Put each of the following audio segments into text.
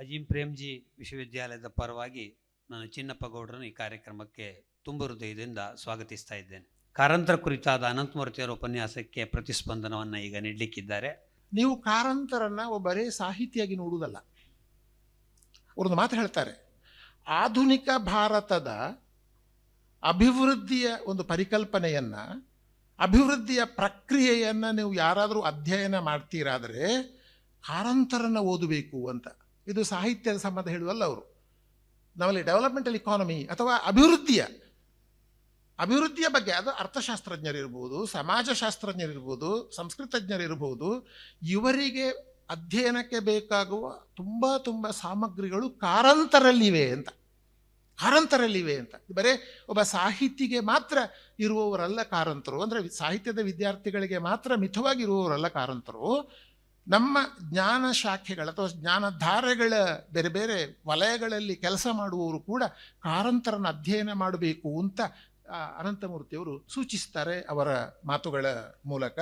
ಅಜೀಂ ಪ್ರೇಮ್ಜಿ ವಿಶ್ವವಿದ್ಯಾಲಯದ ಪರವಾಗಿ ನಾನು ಚಿನ್ನಪ್ಪ ಗೌಡರನ್ನು ಈ ಕಾರ್ಯಕ್ರಮಕ್ಕೆ ತುಂಬ ಹೃದಯದಿಂದ ಸ್ವಾಗತಿಸ್ತಾ ಇದ್ದೇನೆ. ಕಾರಂತರ ಕುರಿತಾದ ಅನಂತಮೂರ್ತಿಯವರ ಉಪನ್ಯಾಸಕ್ಕೆ ಪ್ರತಿಸ್ಪಂದನವನ್ನು ಈಗ ನೀಡಲಿಕ್ಕಿದ್ದಾರೆ. ನೀವು ಕಾರಂತರನ್ನ ಒಬ್ಬರೇ ಸಾಹಿತಿಯಾಗಿ ನೋಡುವುದಲ್ಲ. ಅವ್ರದ್ದು ಮಾತು ಹೇಳ್ತಾರೆ. ಆಧುನಿಕ ಭಾರತದ ಅಭಿವೃದ್ಧಿಯ ಒಂದು ಪರಿಕಲ್ಪನೆಯನ್ನ, ಅಭಿವೃದ್ಧಿಯ ಪ್ರಕ್ರಿಯೆಯನ್ನ ನೀವು ಯಾರಾದರೂ ಅಧ್ಯಯನ ಮಾಡ್ತೀರಾದರೆ ಕಾರಂತರನ್ನು ಓದಬೇಕು ಅಂತ. ಇದು ಸಾಹಿತ್ಯದ ಸಂಬಂಧ ಹೇಳುವಲ್ಲ ಅವರು. ನಾವಲ್ಲಿ ಡೆವಲಪ್ಮೆಂಟಲ್ ಇಕಾನಮಿ ಅಥವಾ ಅಭಿವೃದ್ಧಿಯ ಅಭಿವೃದ್ಧಿಯ ಬಗ್ಗೆ ಅದು ಅರ್ಥಶಾಸ್ತ್ರಜ್ಞರಿರ್ಬೋದು, ಸಮಾಜಶಾಸ್ತ್ರಜ್ಞರಿರ್ಬೋದು, ಸಂಸ್ಕೃತಜ್ಞರಿರ್ಬೋದು, ಇವರಿಗೆ ಅಧ್ಯಯನಕ್ಕೆ ಬೇಕಾಗುವ ತುಂಬ ತುಂಬ ಸಾಮಗ್ರಿಗಳು ಕಾರಂತರಲ್ಲಿವೆ ಅಂತ. ಕಾರಂತರಲ್ಲಿವೆ ಅಂತ. ಬರೇ ಒಬ್ಬ ಸಾಹಿತಿಗೆ ಮಾತ್ರ ಇರುವವರಲ್ಲ ಕಾರಂತರು. ಅಂದರೆ ಸಾಹಿತ್ಯದ ವಿದ್ಯಾರ್ಥಿಗಳಿಗೆ ಮಾತ್ರ ಮಿತವಾಗಿರುವವರಲ್ಲ ಕಾರಂತರು. ನಮ್ಮ ಜ್ಞಾನ ಶಾಖೆಗಳ ಅಥವಾ ಜ್ಞಾನಧಾರೆಗಳ ಬೇರೆ ಬೇರೆ ವಲಯಗಳಲ್ಲಿ ಕೆಲಸ ಮಾಡುವವರು ಕೂಡ ಕಾರಂತರನ್ನು ಅಧ್ಯಯನ ಮಾಡಬೇಕು ಅಂತ ಅನಂತಮೂರ್ತಿಯವರು ಸೂಚಿಸ್ತಾರೆ ಅವರ ಮಾತುಗಳ ಮೂಲಕ.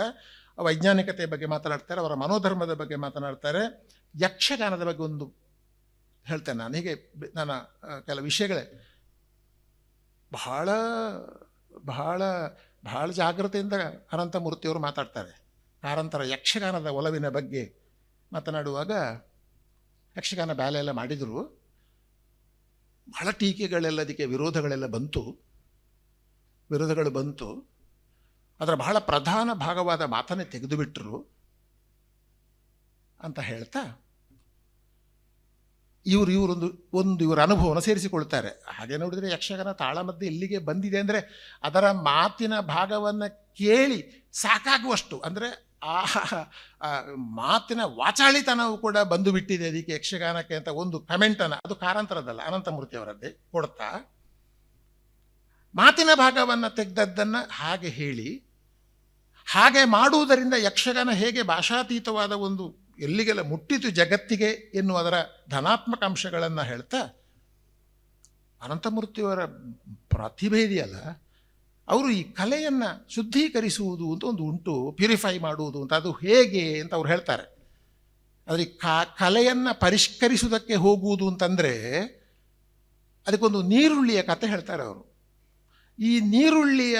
ವೈಜ್ಞಾನಿಕತೆಯ ಬಗ್ಗೆ ಮಾತನಾಡ್ತಾರೆ, ಅವರ ಮನೋಧರ್ಮದ ಬಗ್ಗೆ ಮಾತನಾಡ್ತಾರೆ. ಯಕ್ಷಗಾನದ ಬಗ್ಗೆ ಒಂದು ಹೇಳ್ತೇನೆ ನಾನು. ಹೀಗೆ ನನ್ನ ಕೆಲ ವಿಷಯಗಳೇ. ಬಹಳ ಬಹಳ ಬಹಳ ಜಾಗ್ರತೆಯಿಂದ ಅನಂತಮೂರ್ತಿಯವರು ಮಾತಾಡ್ತಾರೆ. ಕಾರಂತರ ಯಕ್ಷಗಾನದ ಒಲವಿನ ಬಗ್ಗೆ ಮಾತನಾಡುವಾಗ ಯಕ್ಷಗಾನ ಬ್ಯಾಲೆ ಎಲ್ಲ ಮಾಡಿದರು. ಬಹಳ ಟೀಕೆಗಳೆಲ್ಲ ಅದಕ್ಕೆ ವಿರೋಧಗಳೆಲ್ಲ ಬಂತು. ವಿರೋಧಗಳು ಬಂತು. ಅದರ ಬಹಳ ಪ್ರಧಾನ ಭಾಗವಾದ ಮಾತನ್ನೇ ತೆಗೆದುಬಿಟ್ರು ಅಂತ ಹೇಳ್ತಾ ಇವರು ಇವರೊಂದು ಒಂದು ಇವರ ಅನುಭವನ ಸೇರಿಸಿಕೊಳ್ತಾರೆ. ಹಾಗೆ ನೋಡಿದರೆ ಯಕ್ಷಗಾನ ತಾಳಮದ್ದೆ ಇಲ್ಲಿಗೆ ಬಂದಿದೆ ಅಂದರೆ ಅದರ ಮಾತಿನ ಭಾಗವನ್ನು ಕೇಳಿ ಸಾಕಾಗುವಷ್ಟು. ಅಂದರೆ ಆ ಮಾತಿನ ವಾಚಾಳಿತನವು ಕೂಡ ಬಂದು ಬಿಟ್ಟಿದೆ ಅದಕ್ಕೆ ಯಕ್ಷಗಾನಕ್ಕೆ ಅಂತ ಒಂದು ಕಮೆಂಟನ್ನು ಅದು ಕಾರಂತರದಲ್ಲ ಅನಂತಮೂರ್ತಿಯವರದ್ದೇ ಕೊಡ್ತಾ. ಮಾತಿನ ಭಾಗವನ್ನು ತೆಗೆದದ್ದನ್ನು ಹಾಗೆ ಹೇಳಿ. ಹಾಗೆ ಮಾಡುವುದರಿಂದ ಯಕ್ಷಗಾನ ಹೇಗೆ ಭಾಷಾತೀತವಾದ ಒಂದು ಎಲ್ಲಿಗೆಲ್ಲ ಮುಟ್ಟಿತು ಜಗತ್ತಿಗೆ ಎನ್ನುವುದರ ಧನಾತ್ಮಕ ಅಂಶಗಳನ್ನು ಹೇಳ್ತಾ, ಅನಂತಮೂರ್ತಿಯವರ ಪ್ರತಿಭೆ ಇದೆಯಲ್ಲ ಅವರು ಈ ಕಲೆಯನ್ನು ಶುದ್ಧೀಕರಿಸುವುದು ಅಂತ ಒಂದು ಉಂಟು ಪ್ಯೂರಿಫೈ ಮಾಡುವುದು ಅಂತ. ಅದು ಹೇಗೆ ಅಂತ ಅವ್ರು ಹೇಳ್ತಾರೆ. ಆದರೆ ಕಾ, ಕಲೆಯನ್ನು ಪರಿಷ್ಕರಿಸುವುದಕ್ಕೆ ಹೋಗುವುದು ಅಂತಂದರೆ ಅದಕ್ಕೊಂದು ನೀರುಳ್ಳಿಯ ಕತೆ ಹೇಳ್ತಾರೆ ಅವರು. ಈ ನೀರುಳ್ಳಿಯ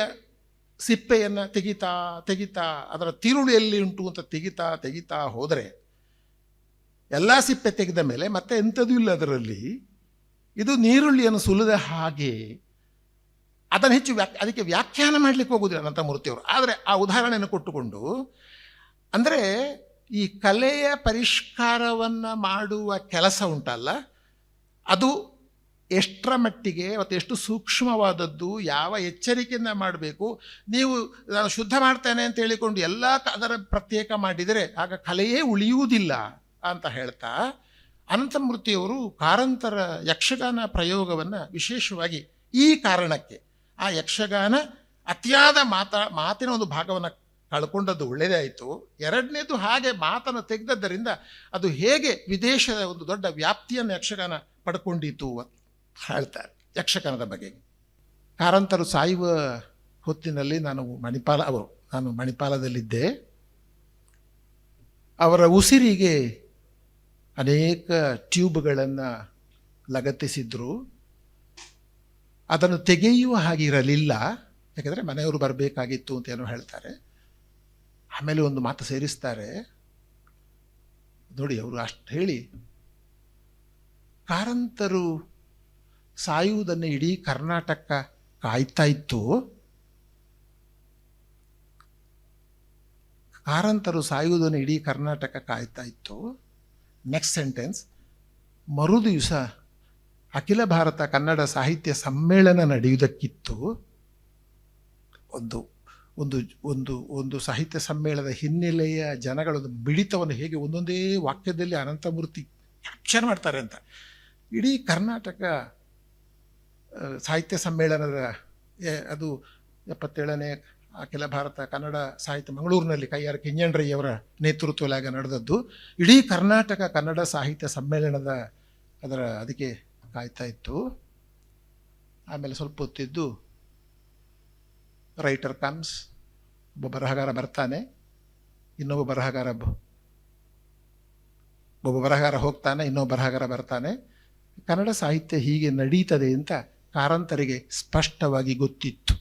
ಸಿಪ್ಪೆಯನ್ನು ತೆಗಿತಾ ತೆಗಿತಾ, ಅದರ ತಿರುಳಿಯಲ್ಲಿ ಉಂಟು ಅಂತ ತೆಗಿತಾ ತೆಗಿತಾ ಹೋದರೆ ಎಲ್ಲ ಸಿಪ್ಪೆ ತೆಗೆದ ಮೇಲೆ ಮತ್ತೆ ಎಂಥದೂ ಇಲ್ಲ ಅದರಲ್ಲಿ. ಇದು ನೀರುಳ್ಳಿಯನ್ನು ಸುಲಿದ ಹಾಗೆ ಅದನ್ನು ಹೆಚ್ಚು ವ್ಯಾಕ್, ಅದಕ್ಕೆ ವ್ಯಾಖ್ಯಾನ ಮಾಡಲಿಕ್ಕೆ ಹೋಗೋದಿಲ್ಲ ಅನಂತ ಮೂರ್ತಿಯವರು ಆದರೆ ಆ ಉದಾಹರಣೆಯನ್ನು ಕೊಟ್ಟುಕೊಂಡು, ಅಂದರೆ ಈ ಕಲೆಯ ಪರಿಷ್ಕಾರವನ್ನು ಮಾಡುವ ಕೆಲಸ ಉಂಟಲ್ಲ, ಅದು ಎಷ್ಟರ ಮಟ್ಟಿಗೆ ಮತ್ತು ಎಷ್ಟು ಸೂಕ್ಷ್ಮವಾದದ್ದು, ಯಾವ ಎಚ್ಚರಿಕೆಯಿಂದ ಮಾಡಬೇಕು, ನೀವು ನಾನು ಶುದ್ಧ ಮಾಡ್ತೇನೆ ಅಂತ ಹೇಳಿಕೊಂಡು ಎಲ್ಲ ಅದರ ಪ್ರತ್ಯೇಕ ಮಾಡಿದರೆ ಆಗ ಕಲೆಯೇ ಉಳಿಯುವುದಿಲ್ಲ ಅಂತ ಹೇಳ್ತಾ, ಅನಂತಮೂರ್ತಿಯವರು ಕಾರಂತರ ಯಕ್ಷಗಾನ ಪ್ರಯೋಗವನ್ನು ವಿಶೇಷವಾಗಿ ಈ ಕಾರಣಕ್ಕೆ ಆ ಯಕ್ಷಗಾನ ಅತಿಯಾದ ಮಾತಾ, ಮಾತಿನ ಒಂದು ಭಾಗವನ್ನು ಕಳ್ಕೊಂಡದ್ದು ಒಳ್ಳೆಯದೇ ಆಯಿತು. ಎರಡನೇದು ಹಾಗೆ ಮಾತನ್ನು ತೆಗೆದದ್ದರಿಂದ ಅದು ಹೇಗೆ ವಿದೇಶದ ಒಂದು ದೊಡ್ಡ ವ್ಯಾಪ್ತಿಯನ್ನು ಯಕ್ಷಗಾನ ಪಡ್ಕೊಂಡಿತು ಅಂತ ಹೇಳ್ತಾರೆ ಯಕ್ಷಗಾನದ ಬಗ್ಗೆ. ಕಾರಂತರು ಸಾಯುವ ಹೊತ್ತಿನಲ್ಲಿ ನಾನು ಮಣಿಪಾಲ ಅವರು ನಾನು ಮಣಿಪಾಲದಲ್ಲಿದ್ದೆ. ಅವರ ಉಸಿರಿಗೆ ಅನೇಕ ಟ್ಯೂಬ್ಗಳನ್ನು ಲಗತ್ತಿಸಿದ್ರು. ಅದನ್ನು ತೆಗೆಯುವ ಹಾಗಿರಲಿಲ್ಲ ಯಾಕಂದರೆ ಮನೆಯವರು ಬರಬೇಕಾಗಿತ್ತು ಅಂತ ಏನೋ ಹೇಳ್ತಾರೆ. ಆಮೇಲೆ ಒಂದು ಮಾತು ಸೇರಿಸ್ತಾರೆ. ನೋಡಿ, ಅವರು ಅಷ್ಟು ಹೇಳಿ, ಕಾರಂತರು ಸಾಯುವುದನ್ನು ಇಡೀ ಕರ್ನಾಟಕ ಕಾಯ್ತಾ ಇತ್ತು. ಕಾರಂತರು ಸಾಯುವುದನ್ನು ಇಡೀ ಕರ್ನಾಟಕ ಕಾಯ್ತಾ ಇತ್ತು. ನೆಕ್ಸ್ಟ್ ಸೆಂಟೆನ್ಸ್ ಮರು ದಿವಸ ಅಖಿಲ ಭಾರತ ಕನ್ನಡ ಸಾಹಿತ್ಯ ಸಮ್ಮೇಳನ ನಡೆಯುವುದಕ್ಕಿತ್ತು ಒಂದು ಒಂದು ಒಂದು ಒಂದು ಸಾಹಿತ್ಯ ಸಮ್ಮೇಳನದ ಹಿನ್ನೆಲೆಯ ಜನಗಳೊಂದು ಬಿಡಿತವನ್ನು ಹೇಗೆ ಒಂದೊಂದೇ ವಾಕ್ಯದಲ್ಲಿ ಅನಂತಮೂರ್ತಿ ಕ್ಯಾಪ್ಚರ್ ಮಾಡ್ತಾರೆ ಅಂತ. ಇಡೀ ಕರ್ನಾಟಕ ಸಾಹಿತ್ಯ ಸಮ್ಮೇಳನದ ಅದು ಎಪ್ಪತ್ತೇಳನೇ ಅಖಿಲ ಭಾರತ ಕನ್ನಡ ಸಾಹಿತ್ಯ ಮಂಗಳೂರಿನಲ್ಲಿ ಕೈಯಾರ ಕಿಂಜಣ್ರಯ್ಯವರ ನೇತೃತ್ವದಾಗ ನಡೆದದ್ದು. ಇಡೀ ಕರ್ನಾಟಕ ಕನ್ನಡ ಸಾಹಿತ್ಯ ಸಮ್ಮೇಳನದ ಅದರ, ಅದಕ್ಕೆ ಕಾಯ್ತಾ ಇತ್ತು ಆಮೇಲೆ ಸ್ವಲ್ಪ ಹೊತ್ತಿದ್ದು ರೈಟರ್ ಕಮ್ಸ್ ಒಬ್ಬ ಬರಹಗಾರ ಬರ್ತಾನೆ, ಇನ್ನೊಬ್ಬ ಬರಹಗಾರ ಒಬ್ಬ ಬರಹಗಾರ ಹೋಗ್ತಾನೆ, ಇನ್ನೊಬ್ಬ ಬರಹಗಾರ ಬರ್ತಾನೆ. ಕನ್ನಡ ಸಾಹಿತ್ಯ ಹೀಗೆ ನಡೀತದೆ ಅಂತ ಕಾರಂತರಿಗೆ ಸ್ಪಷ್ಟವಾಗಿ ಗೊತ್ತಿತ್ತು.